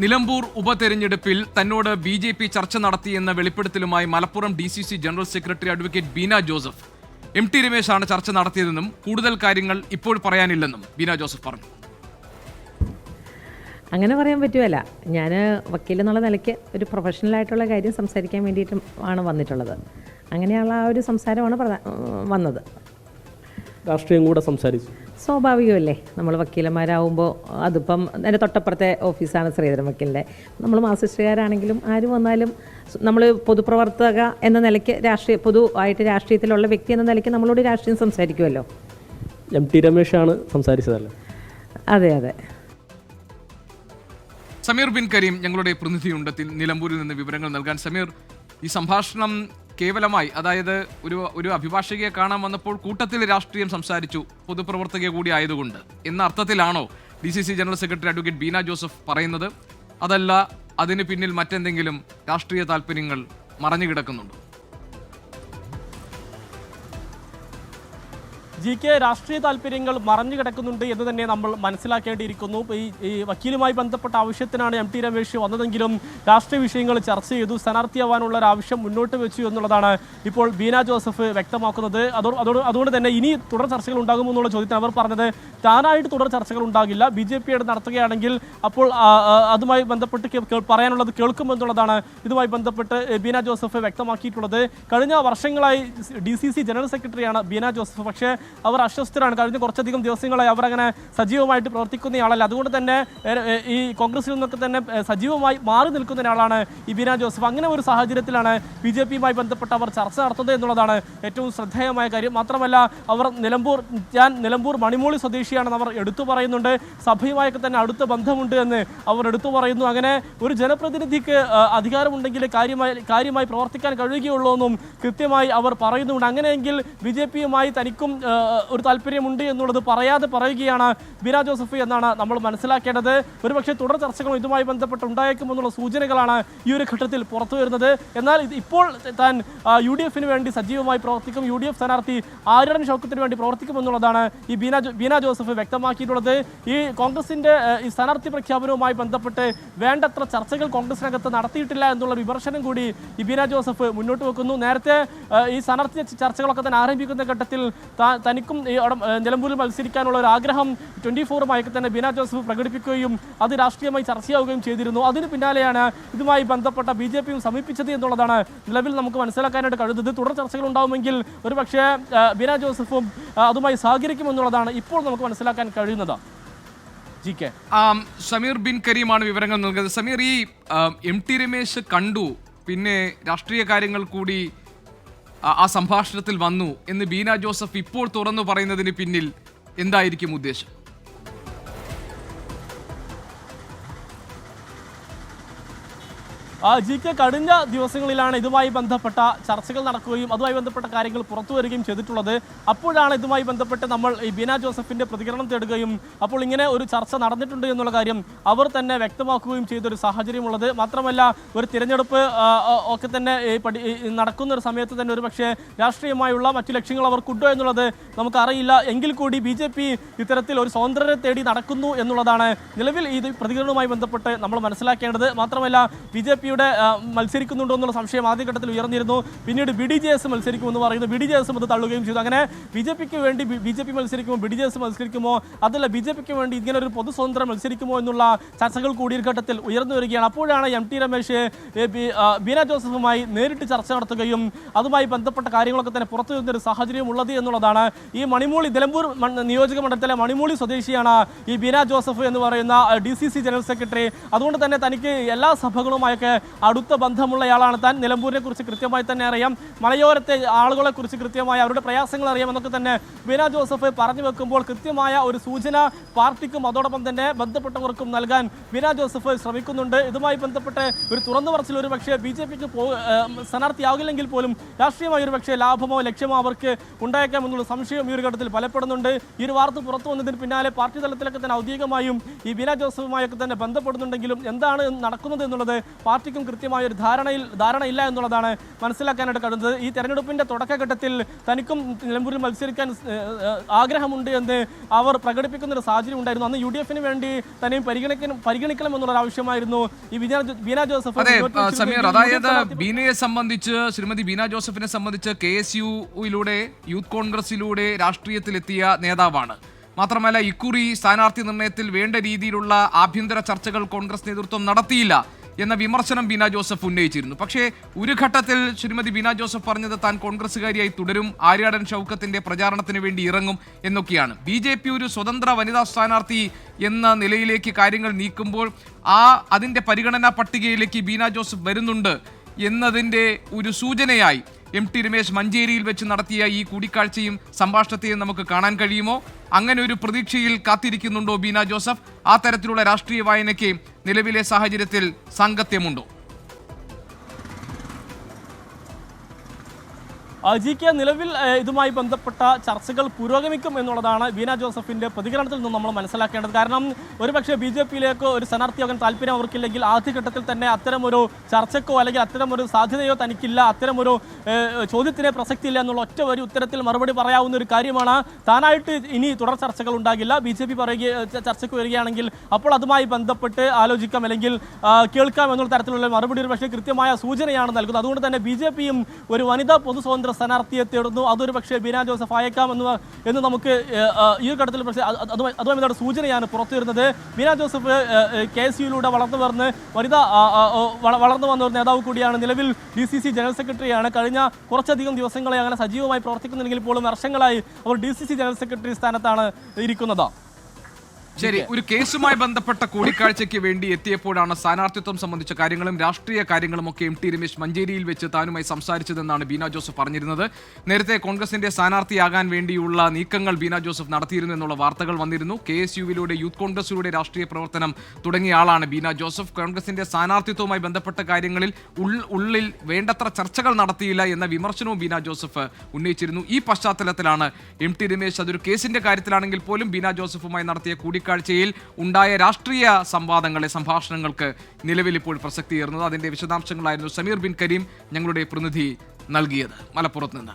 നിലമ്പൂർ ഉപതെരഞ്ഞെടുപ്പിൽ തന്നോട് B J P ചർച്ച നടത്തിയെന്ന വെളിപ്പെടുത്തലുമായി Malappuram D C C general secretary advocate Beena Joseph. M T രമേശാണ് ചർച്ച നടത്തിയതെന്നും കൂടുതൽ കാര്യങ്ങൾ ഇപ്പോൾ പറയാനില്ലെന്നും ബീന ജോസഫ് പറഞ്ഞു. അങ്ങനെ പറയാൻ പറ്റുമല്ല ഞാൻ വക്കീൽ എന്നുള്ള നിലയ്ക്ക് ഒരു പ്രൊഫഷണൽ ആയിട്ടുള്ള കാര്യം സംസാരിക്കാൻ വേണ്ടിയിട്ടും ആണ് വന്നിട്ടുള്ളത്. അങ്ങനെയുള്ള ആ ഒരു സംസാരമാണ് വന്നത്. രാഷ്ട്രീയം കൂടെ സംസാരിച്ചു. സ്വാഭാവികമല്ലേ? നമ്മൾ വക്കീലന്മാരാകുമ്പോൾ അതിപ്പം എന്റെ തൊട്ടപ്പുറത്തെ ഓഫീസാണ് ശ്രീധരൻ വക്കീലിന്റെ. നമ്മൾ മാസിസ്റ്റുകാരാണെങ്കിലും ആര് വന്നാലും നമ്മൾ പൊതുപ്രവർത്തക എന്ന നിലയ്ക്ക് രാഷ്ട്രീയ പൊതു ആയിട്ട് രാഷ്ട്രീയത്തിലുള്ള വ്യക്തി എന്ന നിലയ്ക്ക് നമ്മളോട് രാഷ്ട്രീയം സംസാരിക്കുമല്ലോ എം ടി രമേശാണ് സംസാരിച്ചതല്ലേ? അതെ അതെ. സമീർ ബിൻ കരീം ഞങ്ങളുടെ പ്രതിനിധിയുണ്ടത്തിൽ നിലമ്പൂരിൽ നിന്ന് വിവരങ്ങൾ നൽകാൻ. സമീർ ഈ സംഭാഷണം കേവലമായി അതായത് ഒരു ഒരു അഭിഭാഷകയെ കാണാൻ വന്നപ്പോൾ കൂട്ടത്തിൽ രാഷ്ട്രീയം സംസാരിച്ചു പൊതുപ്രവർത്തക കൂടി ആയതുകൊണ്ട്. എന്ന അർത്ഥത്തിലാണോ D C C general secretary advocate Beena Joseph പറയുന്നത്? അതല്ല അതിന് പിന്നിൽ മറ്റെന്തെങ്കിലും രാഷ്ട്രീയ താല്പര്യങ്ങൾ മറഞ്ഞു കിടക്കുന്നുണ്ടോ ജി കെ രാഷ്ട്രീയ താല്പര്യങ്ങൾ മറഞ്ഞു കിടക്കുന്നുണ്ട് എന്ന് തന്നെ നമ്മൾ മനസ്സിലാക്കേണ്ടിയിരിക്കുന്നു. ഈ ഈ വക്കീലുമായി ബന്ധപ്പെട്ട ആവശ്യത്തിനാണ് എം ടി രമേശ് വന്നതെങ്കിലും രാഷ്ട്രീയ വിഷയങ്ങൾ ചർച്ച ചെയ്തു. സ്ഥാനാർത്ഥിയാവാനുള്ള ഒരു ആവശ്യം മുന്നോട്ട് വെച്ചു എന്നുള്ളതാണ് ഇപ്പോൾ ബീന ജോസഫ് വ്യക്തമാക്കുന്നത്. അതോ അതുകൊണ്ട് തന്നെ ഇനി തുടർ ചർച്ചകൾ ഉണ്ടാകുമെന്നുള്ള ചോദ്യത്തിന് അവർ പറഞ്ഞത് താനായിട്ട് തുടർ ചർച്ചകൾ ഉണ്ടാകില്ല. ബി ജെ പിയുടെ നടത്തുകയാണെങ്കിൽ അപ്പോൾ അതുമായി ബന്ധപ്പെട്ട് പറയാനുള്ളത് കേൾക്കുമെന്നുള്ളതാണ് ഇതുമായി ബന്ധപ്പെട്ട് ബീന ജോസഫ് വ്യക്തമാക്കിയിട്ടുള്ളത്. കഴിഞ്ഞ വർഷങ്ങളായി ഡി സി സി ജനറൽ സെക്രട്ടറിയാണ് ബീന ജോസഫ്. പക്ഷേ അവർ അസ്വസ്ഥരാണ്. കഴിഞ്ഞ കുറച്ചധികം ദിവസങ്ങളായി അവർ അങ്ങനെ സജീവമായിട്ട് പ്രവർത്തിക്കുന്ന ആളല്ല. അതുകൊണ്ട് തന്നെ ഈ കോൺഗ്രസിൽ നിന്നൊക്കെ തന്നെ സജീവമായി മാറി നിൽക്കുന്ന ഒരാളാണ് ഈ ബീന ജോസഫ്. അങ്ങനെ ഒരു സാഹചര്യത്തിലാണ് ബി ജെ പിയുമായി ബന്ധപ്പെട്ട് അവർ ചർച്ച നടത്തുന്നത് എന്നുള്ളതാണ് ഏറ്റവും ശ്രദ്ധേയമായ കാര്യം. മാത്രമല്ല അവർ നിലമ്പൂർ ഞാൻ നിലമ്പൂർ മണിമൂളി സ്വദേശിയാണെന്ന് അവർ എടുത്തു പറയുന്നുണ്ട്. സഭയുമായൊക്കെ തന്നെ അടുത്ത ബന്ധമുണ്ട് എന്ന് അവർ എടുത്തു പറയുന്നു. അങ്ങനെ ഒരു ജനപ്രതിനിധിക്ക് അധികാരമുണ്ടെങ്കിൽ കാര്യമായി കാര്യമായി പ്രവർത്തിക്കാൻ കഴിയുകയുള്ളൂ എന്നും കൃത്യമായി അവർ പറയുന്നുണ്ട്. അങ്ങനെയെങ്കിൽ ബി ജെ പിയുമായി തനിക്കും ഒരു താല്പര്യമുണ്ട് എന്നുള്ളത് പറയാതെ പറയുകയാണ് ബീന ജോസഫ് എന്നാണ് നമ്മൾ മനസ്സിലാക്കേണ്ടത്. ഒരുപക്ഷെ തുടർ ചർച്ചകളും ഇതുമായി ബന്ധപ്പെട്ട് ഉണ്ടായേക്കുമെന്നുള്ള സൂചനകളാണ് ഈ ഒരു ഘട്ടത്തിൽ പുറത്തു വരുന്നത്. എന്നാൽ ഇത് ഇപ്പോൾ താൻ യു ഡി എഫിന് വേണ്ടി സജീവമായി പ്രവർത്തിക്കും. യു ഡി എഫ് സ്ഥാനാർത്ഥി ആര്യടൻ ഷൗക്കത്തിന് വേണ്ടി പ്രവർത്തിക്കുമെന്നുള്ളതാണ് ഈ ബീന ബീന ജോസഫ് വ്യക്തമാക്കിയിട്ടുള്ളത്. ഈ കോൺഗ്രസിന്റെ ഈ സ്ഥാനാർത്ഥി പ്രഖ്യാപനവുമായി ബന്ധപ്പെട്ട് വേണ്ടത്ര ചർച്ചകൾ കോൺഗ്രസിനകത്ത് നടത്തിയിട്ടില്ല എന്നുള്ള വിമർശനം കൂടി ഈ ബീന ജോസഫ് മുന്നോട്ട് വെക്കുന്നു. നേരത്തെ ഈ സ്ഥാനാർത്ഥി ചർച്ചകളൊക്കെ തന്നെ ആരംഭിക്കുന്ന ഘട്ടത്തിൽ തനിക്കും നിലമ്പൂരിൽ മത്സരിക്കാനുള്ള ഒരു ആഗ്രഹം ട്വന്റി ഫോറുമായൊക്കെ തന്നെ ബിനാ ജോസഫ് പ്രകടിപ്പിക്കുകയും അത് രാഷ്ട്രീയമായി ചർച്ചയാവുകയും ചെയ്തിരുന്നു. അതിന് പിന്നാലെയാണ് ഇതുമായി ബന്ധപ്പെട്ട ബി ജെ പിയും സമീപിച്ചത് എന്നുള്ളതാണ് നിലവിൽ നമുക്ക് മനസ്സിലാക്കാനായിട്ട് കഴിയുന്നത്. തുടർ ചർച്ചകൾ ഉണ്ടാവുമെങ്കിൽ ഒരുപക്ഷേ ബിനാ ജോസഫും അതുമായി സഹകരിക്കുമെന്നുള്ളതാണ് ഇപ്പോൾ നമുക്ക് മനസ്സിലാക്കാൻ കഴിയുന്നത്. സമീർ ബിൻ കരീമാണ് വിവരങ്ങൾ നൽകുന്നത് സമീർ ഈ എം ടി രമേശ് കണ്ടു. പിന്നെ രാഷ്ട്രീയ കാര്യങ്ങൾ കൂടി ആ- സംഭാഷണത്തിൽ വന്നു എന്ന് ബീന ജോസഫ് ഇപ്പോൾ തുറന്നു പറയുന്നതിന് പിന്നിൽ എന്തായിരിക്കും ഉദ്ദേശം? ജി കെ കഴിഞ്ഞ ദിവസങ്ങളിലാണ് ഇതുമായി ബന്ധപ്പെട്ട ചർച്ചകൾ നടക്കുകയും അതുമായി ബന്ധപ്പെട്ട കാര്യങ്ങൾ പുറത്തു വരികയും ചെയ്തിട്ടുള്ളത്. അപ്പോഴാണ് ഇതുമായി ബന്ധപ്പെട്ട് നമ്മൾ ഈ ബീന ജോസഫിന്റെ പ്രതികരണം തേടുകയും അപ്പോൾ ഇങ്ങനെ ഒരു ചർച്ച നടന്നിട്ടുണ്ട് എന്നുള്ള കാര്യം അവർ തന്നെ വ്യക്തമാക്കുകയും ചെയ്തൊരു സാഹചര്യമുള്ളത്. മാത്രമല്ല ഒരു തിരഞ്ഞെടുപ്പ് ഒക്കെ തന്നെ നടക്കുന്ന ഒരു സമയത്ത് തന്നെ ഒരു പക്ഷേ രാഷ്ട്രീയമായുള്ള മറ്റു ലക്ഷ്യങ്ങൾ അവർക്കുണ്ടോ എന്നുള്ളത് നമുക്കറിയില്ല. എങ്കിൽ കൂടി ബി ജെ പി ഇത്തരത്തിൽ ഒരു സ്വതന്ത്രരെ തേടി നടക്കുന്നു എന്നുള്ളതാണ് നിലവിൽ ഈ പ്രതികരണവുമായി ബന്ധപ്പെട്ട് നമ്മൾ മനസ്സിലാക്കേണ്ടത്. മാത്രമല്ല ബി ജെ പിയുടെ മത്സരിക്കുന്നുണ്ടോ എന്നുള്ള സംശയം ആദ്യഘട്ടത്തിൽ ഉയർന്നിരുന്നു. പിന്നീട് ബി ഡി ജെ എസ് മത്സരിക്കുമെന്ന് പറയുന്നു. ബി ഡി ജെ എസും അത് തള്ളുകയും ചെയ്തു. അങ്ങനെ ബി ജെ പിക്ക് വേണ്ടി ബി ജെ പി മത്സരിക്കുമോ ബി ഡി ജെ എസ് മത്സരിക്കുമോ? അതല്ല ബി ജെ പിക്ക് വേണ്ടി ഇങ്ങനെ ഒരു പൊതു സ്വതന്ത്രം മത്സരിക്കുമോ എന്നുള്ള ചർച്ചകൾ കൂടി ഈ ഘട്ടത്തിൽ ഉയർന്നു വരികയാണ്. അപ്പോഴാണ് എം ടി രമേശ് ബീന ജോസഫുമായി നേരിട്ട് ചർച്ച നടത്തുകയും അതുമായി ബന്ധപ്പെട്ട കാര്യങ്ങളൊക്കെ തന്നെ പുറത്തു വരുന്ന ഒരു സാഹചര്യം ഉള്ളത് എന്നുള്ളതാണ്. ഈ മണിമൂളി നിലമ്പൂർ നിയോജക മണ്ഡലത്തിലെ മണിമൂളി സ്വദേശിയാണ് ഈ ബീന ജോസഫ് എന്ന് പറയുന്ന D C C general secretary. അതുകൊണ്ട് തന്നെ തനിക്ക് എല്ലാ സഭകളുമായൊക്കെ അടുത്ത ബന്ധമുള്ളയാളാണ് താൻ. നിലമ്പൂരിനെ കുറിച്ച് കൃത്യമായി തന്നെ അറിയാം. മലയോരത്തെ ആളുകളെ കുറിച്ച് കൃത്യമായി അവരുടെ പ്രയാസങ്ങൾ അറിയാമെന്നൊക്കെ തന്നെ ബീന ജോസഫ് പറഞ്ഞു വെക്കുമ്പോൾ കൃത്യമായ ഒരു സൂചന പാർട്ടിക്കും അതോടൊപ്പം തന്നെ ബന്ധപ്പെട്ടവർക്കും നൽകാൻ ബീന ജോസഫ് ശ്രമിക്കുന്നുണ്ട്. ഇതുമായി ബന്ധപ്പെട്ട് ഒരു തുറന്നു പറച്ചിൽ ഒരു പക്ഷേ ബി ജെ പിക്ക് സ്ഥാനാർത്ഥിയാകില്ലെങ്കിൽ പോലും രാഷ്ട്രീയമായി ഒരു പക്ഷേ ലാഭമോ ലക്ഷ്യമോ അവർക്ക് ഉണ്ടായേക്കാം എന്നുള്ള സംശയം ഈ ഒരു ഘട്ടത്തിൽ ബലപ്പെടുന്നുണ്ട് ഈ ഒരു വാർത്ത പുറത്തു വന്നതിന് പിന്നാലെ പാർട്ടി തലത്തിലൊക്കെ തന്നെ ഔദ്യോഗികമായും ഈ ബീന ജോസഫുമായൊക്കെ തന്നെ ബന്ധപ്പെടുന്നുണ്ടെങ്കിലും എന്താണ് നടക്കുന്നത് എന്നുള്ളത് പാർട്ടി പാർട്ടിക്കും കൃത്യമായ ഒരു ധാരണയിൽ ധാരണയില്ല എന്നുള്ളതാണ് മനസ്സിലാക്കാനായിട്ട് കഴിയുന്നത്. ഈ തെരഞ്ഞെടുപ്പിന്റെ തുടക്കഘട്ടത്തിൽ തനിക്കും നിലമ്പൂരിൽ മത്സരിക്കാൻ ആഗ്രഹമുണ്ട് എന്ന് അവർ പ്രകടിപ്പിക്കുന്ന ഒരു സാഹചര്യം ഉണ്ടായിരുന്നു. അന്ന് യു ഡി എഫിന് വേണ്ടി തന്നെയും പരിഗണിക്കണം പരിഗണിക്കണം എന്നുള്ള ആവശ്യമായിരുന്നു. ഈ ബീന ജോസഫ് സമീർ അതായത് ബീനയെ സംബന്ധിച്ച് ശ്രീമതി ബീന ജോസഫിനെ സംബന്ധിച്ച് കെ എസ് യുയിലൂടെ യൂത്ത് കോൺഗ്രസിലൂടെ രാഷ്ട്രീയത്തിലെത്തിയ നേതാവാണ്. മാത്രമല്ല ഇക്കുറി സ്ഥാനാർത്ഥി നിർണയത്തിൽ വേണ്ട രീതിയിലുള്ള ആഭ്യന്തര ചർച്ചകൾ കോൺഗ്രസ് നേതൃത്വം നടത്തിയില്ല. എന്ന വിമർശനം ബീന ജോസഫ് ഉന്നയിച്ചിരുന്നു. പക്ഷേ ഒരു ഘട്ടത്തിൽ ശ്രീമതി ബീന ജോസഫ് പറഞ്ഞത് താൻ കോൺഗ്രസുകാരിയായി തുടരും ആര്യാടൻ ഷൗക്കത്തിന്റെ പ്രചാരണത്തിന് വേണ്ടി ഇറങ്ങും എന്നൊക്കെയാണ്. ബി ഒരു സ്വതന്ത്ര വനിതാ സ്ഥാനാർത്ഥി എന്ന നിലയിലേക്ക് കാര്യങ്ങൾ നീക്കുമ്പോൾ ആ അതിന്റെ പരിഗണനാ പട്ടികയിലേക്ക് ബീന ജോസഫ് വരുന്നുണ്ട് എന്നതിന്റെ ഒരു സൂചനയായി. എം ടി രമേശ് മഞ്ചേരിയിൽ വെച്ച് നടത്തിയ ഈ കൂടിക്കാഴ്ചയും സംഭാഷണത്തെയും നമുക്ക് കാണാൻ കഴിയുമോ? അങ്ങനെ ഒരു പ്രതീക്ഷയിൽ കാത്തിരിക്കുന്നുണ്ടോ ബീന ജോസഫ്? ആ തരത്തിലുള്ള രാഷ്ട്രീയ വായനയ്ക്ക് നിലവിലെ സാഹചര്യത്തിൽ സാങ്കത്യമുണ്ടോ ജി കെ നിലവിൽ ഇതുമായി ബന്ധപ്പെട്ട ചർച്ചകൾ പുരോഗമിക്കും എന്നുള്ളതാണ് വീന ജോസഫിന്റെ പ്രതികരണത്തിൽ നിന്ന് നമ്മൾ മനസ്സിലാക്കേണ്ടത്. കാരണം ഒരുപക്ഷെ ബി ജെ പിയിലേക്ക് ഒരു സ്ഥാനാർത്ഥിയാകാൻ താല്പര്യം അവർക്കില്ലെങ്കിൽ ആദ്യഘട്ടത്തിൽ തന്നെ അത്തരമൊരു ചർച്ചക്കോ അല്ലെങ്കിൽ അത്തരമൊരു സാധ്യതയോ തനിക്കില്ല. അത്തരമൊരു ചോദ്യത്തിന് പ്രസക്തിയില്ല എന്നുള്ള ഒറ്റ ഒരു ഉത്തരത്തിൽ മറുപടി പറയാവുന്ന ഒരു കാര്യമാണ്. താനായിട്ട് ഇനി തുടർ ചർച്ചകൾ ഉണ്ടാകില്ല. ബി ജെ പി പറയുക ചർച്ചയ്ക്ക് വരികയാണെങ്കിൽ അപ്പോൾ അതുമായി ബന്ധപ്പെട്ട് ആലോചിക്കാം അല്ലെങ്കിൽ കേൾക്കാം എന്നുള്ള തരത്തിലുള്ള മറുപടി ഒരു പക്ഷേ കൃത്യമായ സൂചനയാണ് നൽകുന്നത്. അതുകൊണ്ട് തന്നെ ബി ജെ പിയും ഒരു വനിതാ പൊതു സ്വതന്ത്ര സ്ഥാനാർത്ഥിയെ തേടുന്നു. അതൊരു പക്ഷേ ബീന ജോസഫ് അയക്കാം എന്ന് എന്ന് നമുക്ക് ഈ ഒരു ഘട്ടത്തിൽ പക്ഷേ അത് അതുമായി അതുമായി സൂചനയാണ് പുറത്തു വരുന്നത് ബീന ജോസഫ് കെ എസ് യുയിലൂടെ വളർന്നു വരുന്ന വനിതാ വളർന്നു വന്ന ഒരു നേതാവ് കൂടിയാണ് നിലവിൽ ഡി സി സി ജനറൽ സെക്രട്ടറിയാണ്. കഴിഞ്ഞ കുറച്ചധികം ദിവസങ്ങളെ അങ്ങനെ സജീവമായി പ്രവർത്തിക്കുന്നുണ്ടെങ്കിൽ പോലും വർഷങ്ങളായി അവർ D C C general secretary സ്ഥാനത്താണ് ഇരിക്കുന്നത്. ശരി ഒരു കേസുമായി ബന്ധപ്പെട്ട കൂടിക്കാഴ്ചയ്ക്ക് വേണ്ടി എത്തിയപ്പോഴാണ് സ്ഥാനാർത്ഥിത്വം സംബന്ധിച്ച കാര്യങ്ങളും രാഷ്ട്രീയ കാര്യങ്ങളും ഒക്കെ എം ടി രമേശ് മഞ്ചേരിയിൽ വെച്ച് താനുമായി സംസാരിച്ചതെന്നാണ് ബീന ജോസഫ് പറഞ്ഞിരുന്നത്. നേരത്തെ കോൺഗ്രസിന്റെ സ്ഥാനാർത്ഥിയാകാൻ വേണ്ടിയുള്ള നീക്കങ്ങൾ ബീന ജോസഫ് നടത്തിയിരുന്നു എന്നുള്ള വാർത്തകൾ വന്നിരുന്നു. കെ എസ് യുവിലൂടെ യൂത്ത് കോൺഗ്രസിലൂടെ രാഷ്ട്രീയ പ്രവർത്തനം തുടങ്ങിയ ആളാണ് ബീന ജോസഫ്. കോൺഗ്രസിന്റെ സ്ഥാനാർത്ഥിത്വവുമായി ബന്ധപ്പെട്ട കാര്യങ്ങളിൽ ഉള്ളിൽ വേണ്ടത്ര ചർച്ചകൾ നടത്തിയില്ല എന്ന വിമർശനവും ബീന ജോസഫ് ഉന്നയിച്ചിരുന്നു. ഈ പശ്ചാത്തലത്തിലാണ് എം ടി രമേശ് അതൊരു കേസിന്റെ കാര്യത്തിലാണെങ്കിൽ പോലും ബീന ജോസഫുമായി നടത്തിയ കൂടിക്കാഴ്ചയിൽ ഉണ്ടായ രാഷ്ട്രീയ സംവാദങ്ങളെ സംഭാഷണങ്ങൾക്ക് നിലവിൽ ഇപ്പോൾ പ്രസക്തിയേറുന്നത്. അതിന്റെ വിശദാംശങ്ങളായിരുന്നു സമീർ ബിൻ കരീം ഞങ്ങളുടെ പ്രതിനിധി നൽകിയത്. മലപ്പുറത്ത് നിന്ന്.